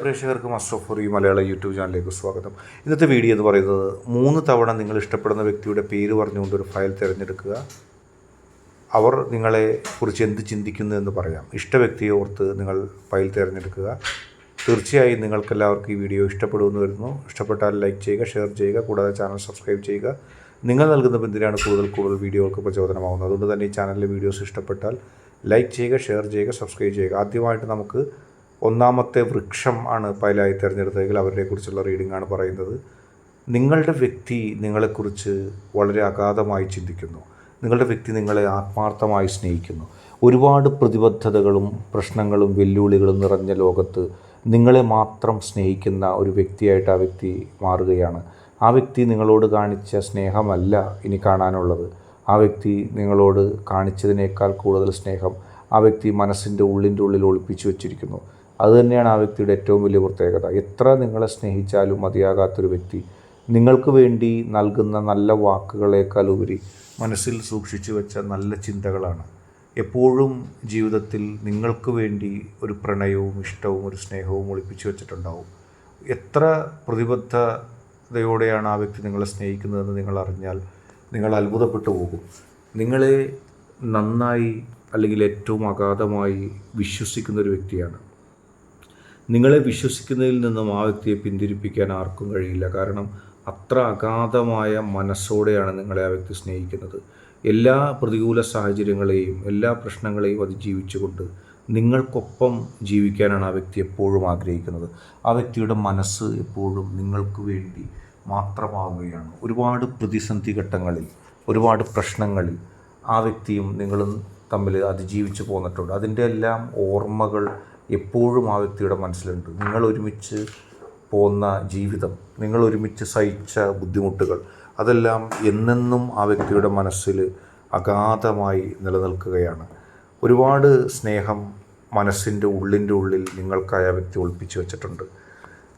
പ്രേക്ഷകർക്ക് മസ്റ്റർ ഈ മലയാള യൂട്യൂബ് ചാനലിലേക്ക് സ്വാഗതം. ഇന്നത്തെ വീഡിയോ എന്ന് പറയുന്നത് മൂന്ന് തവണ നിങ്ങൾ ഇഷ്ടപ്പെടുന്ന വ്യക്തിയുടെ പേര് പറഞ്ഞുകൊണ്ട് ഒരു ഫയൽ തിരഞ്ഞെടുക്കുക. അവർ നിങ്ങളെ കുറിച്ച് എന്ത് ചിന്തിക്കുന്നു എന്ന് പറയാം. ഇഷ്ട വ്യക്തിയെ ഓർത്ത് നിങ്ങൾ ഫയൽ തിരഞ്ഞെടുക്കുക. തീർച്ചയായും നിങ്ങൾക്കെല്ലാവർക്കും ഈ വീഡിയോ ഇഷ്ടപ്പെടുമെന്ന് വരുന്നു. ഇഷ്ടപ്പെട്ടാൽ ലൈക്ക് ചെയ്യുക ഷെയർ ചെയ്യുക കൂടാതെ ചാനൽ സബ്സ്ക്രൈബ് ചെയ്യുക. നിങ്ങൾ നൽകുന്ന ബന്ധിനാണ് കൂടുതൽ കൂടുതൽ വീഡിയോകൾക്ക് പ്രചോദനമാകുന്നത് അതുകൊണ്ട് തന്നെ ഈ ചാനലിലെ വീഡിയോസ് ഇഷ്ടപ്പെട്ടാൽ ലൈക്ക് ചെയ്യുക ഷെയർ ചെയ്യുക സബ്സ്ക്രൈബ് ചെയ്യുക. ആദ്യമായിട്ട് നമുക്ക് ഒന്നാമത്തെ വൃക്ഷം ആണ് പൈലായി തിരഞ്ഞെടുത്തതെങ്കിൽ അവരെ കുറിച്ചുള്ള റീഡിംഗ് ആണ് പറയുന്നത്. നിങ്ങളുടെ വ്യക്തി നിങ്ങളെക്കുറിച്ച് വളരെ അഗാധമായി ചിന്തിക്കുന്നു. നിങ്ങളുടെ വ്യക്തി നിങ്ങളെ ആത്മാർത്ഥമായി സ്നേഹിക്കുന്നു. ഒരുപാട് പ്രതിബദ്ധതകളും പ്രശ്നങ്ങളും വെല്ലുവിളികളും നിറഞ്ഞ ലോകത്ത് നിങ്ങളെ മാത്രം സ്നേഹിക്കുന്ന ഒരു വ്യക്തിയായിട്ട് ആ വ്യക്തി മാറുകയാണ്. ആ വ്യക്തി നിങ്ങളോട് കാണിച്ച സ്നേഹമല്ല ഇനി കാണാനുള്ളത്. ആ വ്യക്തി നിങ്ങളോട് കാണിച്ചതിനേക്കാൾ കൂടുതൽ സ്നേഹം ആ വ്യക്തി മനസ്സിന്റെ ഉള്ളിന്റെ ഉള്ളിൽ ഒളിപ്പിച്ചു വെച്ചിരിക്കുന്നു. അതുതന്നെയാണ് ആ വ്യക്തിയുടെ ഏറ്റവും വലിയ പ്രത്യേകത. എത്ര നിങ്ങളെ സ്നേഹിച്ചാലും മതിയാകാത്തൊരു വ്യക്തി നിങ്ങൾക്ക് വേണ്ടി നൽകുന്ന നല്ല വാക്കുകളേക്കാൾ ഉപരി മനസ്സിൽ സൂക്ഷിച്ചു വെച്ച നല്ല ചിന്തകളാണ്. എപ്പോഴും ജീവിതത്തിൽ നിങ്ങൾക്ക് വേണ്ടി ഒരു പ്രണയവും ഇഷ്ടവും ഒരു സ്നേഹവും ഒളിപ്പിച്ചു വെച്ചിട്ടുണ്ടാവും. എത്ര പ്രതിബദ്ധതയോടെയാണ് ആ വ്യക്തി നിങ്ങളെ സ്നേഹിക്കുന്നതെന്ന് നിങ്ങൾ അറിഞ്ഞാൽ നിങ്ങൾ അത്ഭുതപ്പെട്ടു പോകും. നിങ്ങളെ നന്നായി അല്ലെങ്കിൽ ഏറ്റവും അഗാധമായി വിശ്വസിക്കുന്ന ഒരു വ്യക്തിയാണ്. നിങ്ങളെ വിശ്വസിക്കുന്നതിൽ നിന്നും ആ വ്യക്തിയെ പിന്തിരിപ്പിക്കാൻ ആർക്കും കഴിയില്ല. കാരണം അത്ര അഗാധമായ മനസ്സോടെയാണ് നിങ്ങളെ ആ വ്യക്തി സ്നേഹിക്കുന്നത്. എല്ലാ പ്രതികൂല സാഹചര്യങ്ങളെയും എല്ലാ പ്രശ്നങ്ങളെയും അതിജീവിച്ചുകൊണ്ട് നിങ്ങൾക്കൊപ്പം ജീവിക്കാനാണ് ആ വ്യക്തി എപ്പോഴും ആഗ്രഹിക്കുന്നത്. ആ വ്യക്തിയുടെ മനസ്സ് എപ്പോഴും നിങ്ങൾക്ക് വേണ്ടി മാത്രമാവുകയാണ്. ഒരുപാട് പ്രതിസന്ധി ഘട്ടങ്ങളിൽ ഒരുപാട് പ്രശ്നങ്ങളിൽ ആ വ്യക്തിയും നിങ്ങളും തമ്മിൽ അതിജീവിച്ച് പോന്നിട്ടുണ്ട്. അതിന്റെ എല്ലാം ഓർമ്മകൾ എപ്പോഴും ആ വ്യക്തിയുടെ മനസ്സിലുണ്ട്. നിങ്ങൾ ഒരുമിച്ച് പോന്ന ജീവിതം നിങ്ങൾ ഒരുമിച്ച് സഹിച്ച ബുദ്ധിമുട്ടുകൾ അതെല്ലാം എന്നെന്നും ആ വ്യക്തിയുടെ മനസ്സിൽ അഗാധമായി നിലനിൽക്കുകയാണ്. ഒരുപാട് സ്നേഹം മനസ്സിന്റെ ഉള്ളിന്റെ ഉള്ളിൽ നിങ്ങൾക്കായ വ്യക്തി ഒളിപ്പിച്ചു വെച്ചിട്ടുണ്ട്.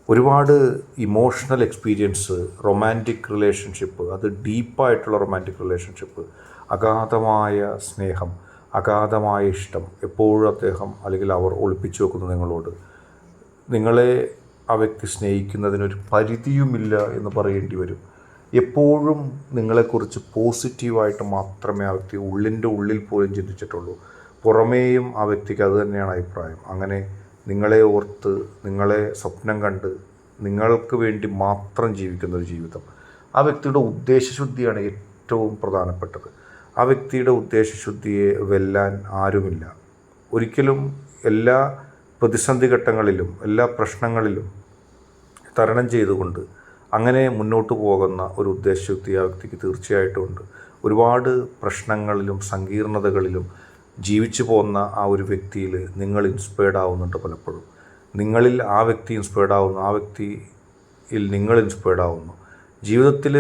ഒരുപാട് ഇമോഷണൽ എക്സ്പീരിയൻസ് റൊമാന്റിക് റിലേഷൻഷിപ്പ് അത് ഡീപ്പായിട്ടുള്ള റൊമാന്റിക് റിലേഷൻഷിപ്പ് അഗാധമായ സ്നേഹം അഗാധമായ ഇഷ്ടം എപ്പോഴും അദ്ദേഹം അല്ലെങ്കിൽ അവർ ഒളിപ്പിച്ചു വെക്കുന്നു നിങ്ങളോട്. നിങ്ങളെ ആ വ്യക്തി സ്നേഹിക്കുന്നതിനൊരു പരിധിയുമില്ല എന്ന് പറയേണ്ടി വരും. എപ്പോഴും നിങ്ങളെക്കുറിച്ച് പോസിറ്റീവായിട്ട് മാത്രമേ ആ വ്യക്തി ഉള്ളിന്റെ ഉള്ളിൽ പോലും ചിന്തിച്ചിട്ടുള്ളൂ. പുറമേയും ആ വ്യക്തിക്ക് അത് തന്നെയാണ് അഭിപ്രായം. അങ്ങനെ നിങ്ങളെ ഓർത്ത് നിങ്ങളെ സ്വപ്നം കണ്ട് നിങ്ങൾക്ക് വേണ്ടി മാത്രം ജീവിക്കുന്ന ഒരു ജീവിതം. ആ വ്യക്തിയുടെ ഉദ്ദേശശുദ്ധിയാണ് ഏറ്റവും പ്രധാനപ്പെട്ടത്. ആ വ്യക്തിയുടെ ഉദ്ദേശശുദ്ധിയെ വെല്ലാൻ ആരുമില്ല. ഒരിക്കലും എല്ലാ പ്രതിസന്ധി ഘട്ടങ്ങളിലും എല്ലാ പ്രശ്നങ്ങളിലും തരണം ചെയ്തുകൊണ്ട് അങ്ങനെ മുന്നോട്ട് പോകുന്ന ഒരു ഉദ്ദേശശുദ്ധി ആ വ്യക്തിക്ക് തീർച്ചയായിട്ടും ഉണ്ട് ഒരുപാട് പ്രശ്നങ്ങളിലും സങ്കീർണതകളിലും ജീവിച്ചു പോകുന്ന ആ ഒരു വ്യക്തിയിൽ നിങ്ങൾ ഇൻസ്പയർഡ് ആവുന്നുണ്ട് പലപ്പോഴും. നിങ്ങളിൽ ആ വ്യക്തി ഇൻസ്പയർഡ് ആവുന്നു ആ വ്യക്തിയിൽ നിങ്ങൾ ഇൻസ്പയർഡ് ആവുന്നു. ജീവിതത്തിൽ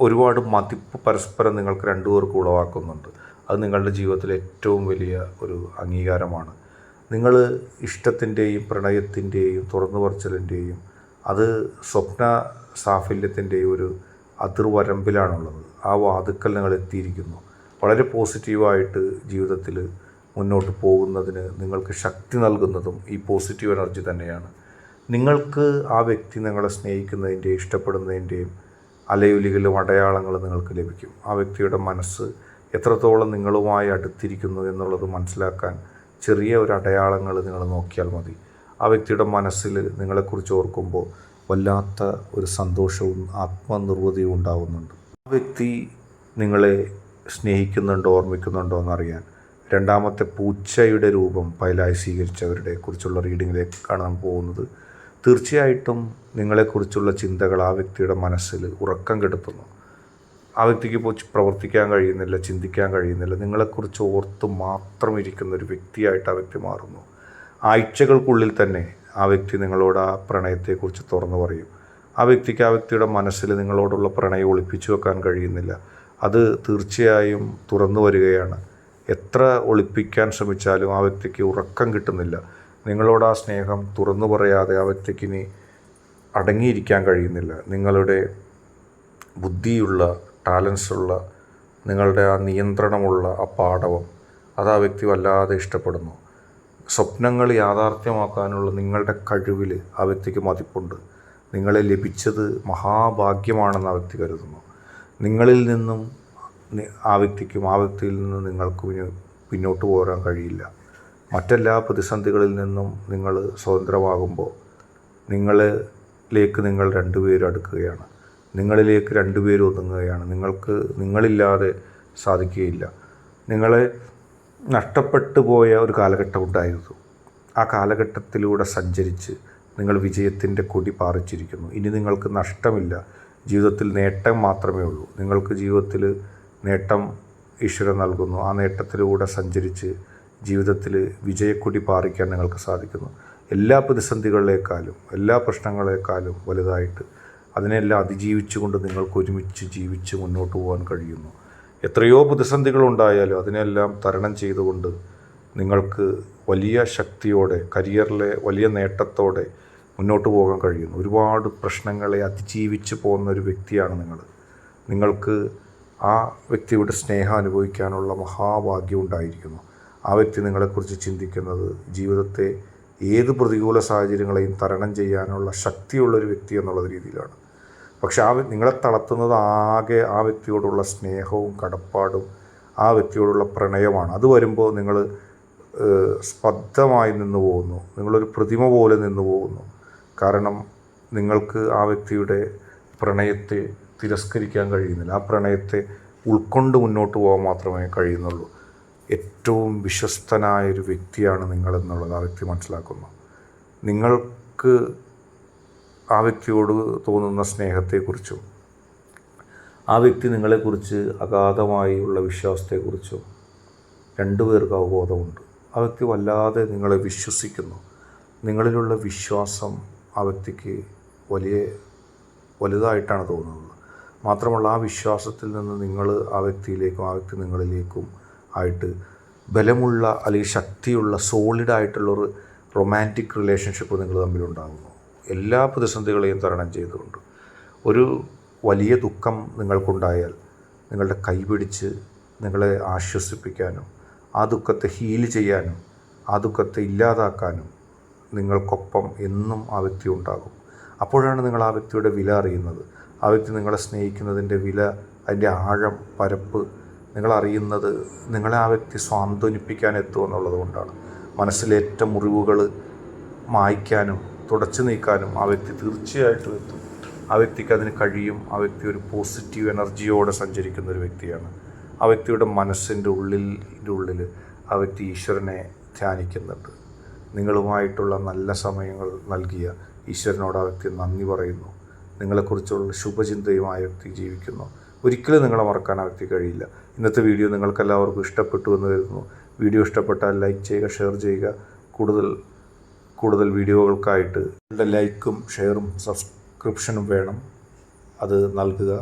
ഒരുപാട് മതിപ്പ് പരസ്പരം നിങ്ങൾക്ക് രണ്ടുപേർക്ക് ഉളവാക്കുന്നുണ്ട്. അത് നിങ്ങളുടെ ജീവിതത്തിലെ ഏറ്റവും വലിയ ഒരു അംഗീകാരമാണ്. നിങ്ങൾ ഇഷ്ടത്തിന്റെയും പ്രണയത്തിന്റെയും തുറന്നു പറച്ചിലിന്റെയും അത് സ്വപ്ന സാഫല്യത്തിന്റെയും ഒരു അതിർവരമ്പിലാണുള്ളത്. ആ വാതുക്കൽ നിങ്ങൾ എത്തിയിരിക്കുന്നു. വളരെ പോസിറ്റീവായിട്ട് ജീവിതത്തിൽ മുന്നോട്ട് പോകുന്നതിന് നിങ്ങൾക്ക് ശക്തി നൽകുന്നതും ഈ പോസിറ്റീവ് എനർജി തന്നെയാണ്. നിങ്ങൾക്ക് ആ വ്യക്തി നിങ്ങളെ സ്നേഹിക്കുന്നതിന്റെയും ഇഷ്ടപ്പെടുന്നതിന്റെയും അലയൊലികളും അടയാളങ്ങളും നിങ്ങൾക്ക് ലഭിക്കും. ആ വ്യക്തിയുടെ മനസ്സ് എത്രത്തോളം നിങ്ങളുമായി അടുത്തിരിക്കുന്നു എന്നുള്ളത് മനസ്സിലാക്കാൻ ചെറിയ ഒരു അടയാളങ്ങൾ നിങ്ങൾ നോക്കിയാൽ മതി. ആ വ്യക്തിയുടെ മനസ്സിൽ നിങ്ങളെക്കുറിച്ച് ഓർക്കുമ്പോൾ വല്ലാത്ത ഒരു സന്തോഷവും ആത്മനിർവൃതിയും ഉണ്ടാകുന്നുണ്ട് ആ വ്യക്തി നിങ്ങളെ സ്നേഹിക്കുന്നുണ്ടോ ഓർമ്മിക്കുന്നുണ്ടോ എന്നറിയാൻ രണ്ടാമത്തെ പൂച്ചയുടെ രൂപം പൈലായി സ്വീകരിച്ചവരുടെ കുറിച്ചുള്ള റീഡിങ്ങിലേക്കാണ് നാം പോകുന്നത് തീർച്ചയായിട്ടും നിങ്ങളെക്കുറിച്ചുള്ള ചിന്തകൾ ആ വ്യക്തിയുടെ മനസ്സിൽ ഉറക്കം കെടുത്തുന്നു. ആ വ്യക്തിക്ക് ഇപ്പോൾ പ്രവർത്തിക്കാൻ കഴിയുന്നില്ല ചിന്തിക്കാൻ കഴിയുന്നില്ല. നിങ്ങളെക്കുറിച്ച് ഓർത്ത് മാത്രം ഇരിക്കുന്ന ഒരു വ്യക്തിയായിട്ട് ആ വ്യക്തി മാറുന്നു. ആഴ്ചകൾക്കുള്ളിൽ തന്നെ ആ വ്യക്തി നിങ്ങളോട് ആ പ്രണയത്തെക്കുറിച്ച് തുറന്നു പറയും. ആ വ്യക്തിക്ക് ആ വ്യക്തിയുടെ മനസ്സിൽ നിങ്ങളോടുള്ള പ്രണയം ഒളിപ്പിച്ചു വെക്കാൻ കഴിയുന്നില്ല. അത് തീർച്ചയായും തുറന്നു വരികയാണ്. എത്ര ഒളിപ്പിക്കാൻ ശ്രമിച്ചാലും ആ വ്യക്തിക്ക് ഉറക്കം കിട്ടുന്നില്ല. നിങ്ങളോട് ആ സ്നേഹം തുറന്നു പറയാതെ ആ വ്യക്തിക്കിനി അടങ്ങിയിരിക്കാൻ കഴിയുന്നില്ല. നിങ്ങളുടെ ബുദ്ധിയുള്ള ടാലൻസ് ഉള്ള നിങ്ങളുടെ ആ നിയന്ത്രണമുള്ള ആ പാഠവം അത് ആ വ്യക്തി വല്ലാതെ ഇഷ്ടപ്പെടുന്നു. സ്വപ്നങ്ങൾ യാഥാർത്ഥ്യമാക്കാനുള്ള നിങ്ങളുടെ കഴിവിൽ ആ വ്യക്തിക്ക് മതിപ്പുണ്ട്. നിങ്ങളെ ലഭിച്ചത് മഹാഭാഗ്യമാണെന്ന് ആ വ്യക്തി കരുതുന്നു. നിങ്ങളിൽ നിന്നും ആ വ്യക്തിക്കും ആ വ്യക്തിയിൽ നിന്നും നിങ്ങൾക്കും പിന്നോട്ട് പോരാൻ കഴിയില്ല. മറ്റെല്ലാ പ്രതിസന്ധികളിൽ നിന്നും നിങ്ങൾ സ്വതന്ത്രമാകുമ്പോൾ നിങ്ങളിലേക്ക് നിങ്ങൾ രണ്ടുപേരും അടുക്കുകയാണ്. നിങ്ങളിലേക്ക് രണ്ടുപേരും ഒതുങ്ങുകയാണ്. നിങ്ങൾക്ക് നിങ്ങളില്ലാതെ സാധിക്കുകയില്ല. നിങ്ങളെ നഷ്ടപ്പെട്ടു പോയ ഒരു കാലഘട്ടം ഉണ്ടായിരുന്നു. ആ കാലഘട്ടത്തിലൂടെ സഞ്ചരിച്ച് നിങ്ങൾ വിജയത്തിന്റെ കൊടി പാറിച്ചിരിക്കുന്നു. ഇനി നിങ്ങൾക്ക് നഷ്ടമില്ല. ജീവിതത്തിൽ നേട്ടം മാത്രമേ ഉള്ളൂ. നിങ്ങൾക്ക് ജീവിതത്തിൽ നേട്ടം ഈശ്വരൻ നൽകുന്നു. ആ നേട്ടത്തിലൂടെ സഞ്ചരിച്ച് ജീവിതത്തിൽ വിജയക്കൊടി പാറിക്കാൻ നിങ്ങൾക്ക് സാധിക്കുന്നു. എല്ലാ പ്രതിസന്ധികളിലേക്കാളും എല്ലാ പ്രശ്നങ്ങളെക്കാളും വലുതായിട്ട് അതിനെല്ലാം അതിജീവിച്ചുകൊണ്ട് നിങ്ങൾക്ക് ഒരുമിച്ച് ജീവിച്ച് മുന്നോട്ട് പോകാൻ കഴിയുന്നു. എത്രയോ പ്രതിസന്ധികളുണ്ടായാലും അതിനെല്ലാം തരണം ചെയ്തുകൊണ്ട് നിങ്ങൾക്ക് വലിയ ശക്തിയോടെ കരിയറിലെ വലിയ നേട്ടത്തോടെ മുന്നോട്ട് പോകാൻ കഴിയുന്നു. ഒരുപാട് പ്രശ്നങ്ങളെ അതിജീവിച്ച് പോകുന്ന ഒരു വ്യക്തിയാണ് നിങ്ങൾ. നിങ്ങൾക്ക് ആ വ്യക്തിയുടെ സ്നേഹം അനുഭവിക്കാനുള്ള മഹാഭാഗ്യം ഉണ്ടായിരിക്കുന്നു. ആ വ്യക്തി നിങ്ങളെക്കുറിച്ച് ചിന്തിക്കുന്നത് ജീവിതത്തെ ഏത് പ്രതികൂല സാഹചര്യങ്ങളെയും തരണം ചെയ്യാനുള്ള ശക്തിയുള്ള ഒരു വ്യക്തി എന്നുള്ള രീതിയിലാണ്. പക്ഷെ ആ നിങ്ങളെ തളർത്തുന്നത് ആകെ ആ വ്യക്തിയോടുള്ള സ്നേഹവും കടപ്പാടും ആ വ്യക്തിയോടുള്ള പ്രണയമാണ് അത് വരുമ്പോൾ നിങ്ങൾ സ്പബ്ധമായി നിന്ന് പോകുന്നു. നിങ്ങളൊരു പ്രതിമ പോലെ നിന്ന് പോകുന്നു. കാരണം നിങ്ങൾക്ക് ആ വ്യക്തിയുടെ പ്രണയത്തെ തിരസ്കരിക്കാൻ കഴിയുന്നില്ല. ആ പ്രണയത്തെ ഉൾക്കൊണ്ട് മുന്നോട്ട് പോകാൻ മാത്രമേ കഴിയുന്നുള്ളൂ. ഏറ്റവും വിശ്വസ്തനായൊരു വ്യക്തിയാണ് നിങ്ങളെന്നുള്ളത് ആ വ്യക്തി മനസ്സിലാക്കുന്നു. നിങ്ങൾക്ക് ആ വ്യക്തിയോട് തോന്നുന്ന സ്നേഹത്തെക്കുറിച്ചും ആ വ്യക്തി നിങ്ങളെക്കുറിച്ച് അഗാധമായി ഉള്ള വിശ്വാസത്തെക്കുറിച്ചും രണ്ടുപേർക്ക് അവബോധമുണ്ട്. ആ വ്യക്തി വല്ലാതെ നിങ്ങളെ വിശ്വസിക്കുന്നു. നിങ്ങളിലുള്ള വിശ്വാസം ആ വ്യക്തിക്ക് വലിയ വലുതായിട്ടാണ് തോന്നുന്നത്. മാത്രമല്ല ആ വിശ്വാസത്തിൽ നിന്ന് നിങ്ങൾ ആ വ്യക്തിയിലേക്കും ആ വ്യക്തി നിങ്ങളിലേക്കും ആയിട്ട് ബലമുള്ള അല്ലെങ്കിൽ ശക്തിയുള്ള സോളിഡായിട്ടുള്ളൊരു റൊമാന്റിക് റിലേഷൻഷിപ്പ് നിങ്ങൾ തമ്മിലുണ്ടാകുന്നു എല്ലാ പ്രതിസന്ധികളെയും തരണം ചെയ്തുകൊണ്ട്. ഒരു വലിയ ദുഃഖം നിങ്ങൾക്കുണ്ടായാൽ നിങ്ങളുടെ കൈപിടിച്ച് നിങ്ങളെ ആശ്വസിപ്പിക്കാനും ആ ദുഃഖത്തെ ഹീൽ ചെയ്യാനും ആ ദുഃഖത്തെ ഇല്ലാതാക്കാനും നിങ്ങൾക്കൊപ്പം എന്നും ആ വ്യക്തി ഉണ്ടാകും. അപ്പോഴാണ് നിങ്ങൾ ആ വ്യക്തിയുടെ വില അറിയുന്നത്. ആ വ്യക്തി നിങ്ങളെ സ്നേഹിക്കുന്നതിന്റെ വില അതിന്റെ ആഴം പരപ്പ് നിങ്ങൾ അറിയുന്നത് നിങ്ങളെ ആ വ്യക്തി സ്വാന്തനിപ്പിക്കാൻ എത്തുമെന്നുള്ളത് കൊണ്ടാണ്. മനസ്സിലേറ്റ മുറിവുകൾ മായ്ക്കാനും തുടച്ചു നീക്കാനും ആ വ്യക്തി തീർച്ചയായിട്ടും എത്തും. ആ വ്യക്തിക്ക് അതിന് കഴിയും. ആ വ്യക്തി ഒരു പോസിറ്റീവ് എനർജിയോടെ സഞ്ചരിക്കുന്ന ഒരു വ്യക്തിയാണ്. ആ വ്യക്തിയുടെ മനസ്സിന്റെ ഉള്ളിന്റെ ഉള്ളിൽ ആ വ്യക്തി ഈശ്വരനെ ധ്യാനിക്കുന്നുണ്ട്. നിങ്ങളുമായിട്ടുള്ള നല്ല സമയങ്ങൾ നൽകിയ ഈശ്വരനോട് ആ വ്യക്തി നന്ദി പറയുന്നു. നിങ്ങളെക്കുറിച്ചുള്ള ശുഭചിന്തയും ആ വ്യക്തി ജീവിക്കുന്നു. ഒരിക്കലും നിങ്ങളെ മറക്കാൻ കഴിയില്ല. ഇന്നത്തെ വീഡിയോ നിങ്ങൾക്കെല്ലാവർക്കും ഇഷ്ടപ്പെട്ടു എന്ന് കരുതുന്നു. വീഡിയോ ഇഷ്ടപ്പെട്ടാൽ ലൈക്ക് ചെയ്യുക ഷെയർ ചെയ്യുക. കൂടുതൽ കൂടുതൽ വീഡിയോകൾക്കായിട്ട് നിങ്ങളുടെ ലൈക്കും ഷെയറും സബ്സ്ക്രിപ്ഷനും വേണം. അത് നൽകുക.